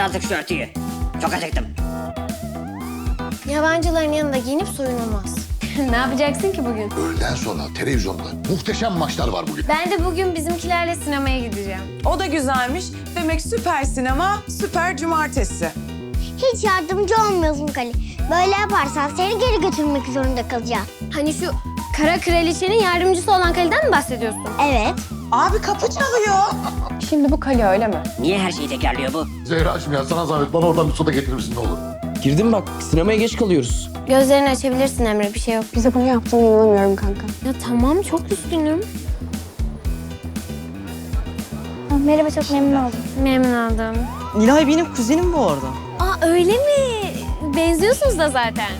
artık şu örtüyü. Çok acıktım. Yabancıların yanında giyinip soyunulmaz. ne yapacaksın ki bugün? Öğleden sonra televizyonda muhteşem maçlar var bugün. Ben de bugün bizimkilerle sinemaya gideceğim. O da güzelmiş. Demek süper sinema, süper cumartesi. Hiç yardımcı olmuyorsun Kali. Böyle yaparsan seni geri götürmek zorunda kalacağım. Hani şu kara kraliçenin yardımcısı olan Kali'den mi bahsediyorsun? Evet. Abi kapı çalıyor. Şimdi bu kale öyle mi? Niye her şeyi tekrarlıyor bu? Zehra'cığım ya sana zahmet bana oradan bir soda getirir misin ne olur? Girdim bak sinemaya geç kalıyoruz. Gözlerini açabilirsin Emre bir şey yok. Bize bunu yaptığına inanamıyorum kanka. Ya tamam çok üzgünüm. Merhaba çok memnun oldum. Memnun oldum. Nilay benim kuzenim bu arada. Aa öyle mi? Benziyorsunuz da zaten.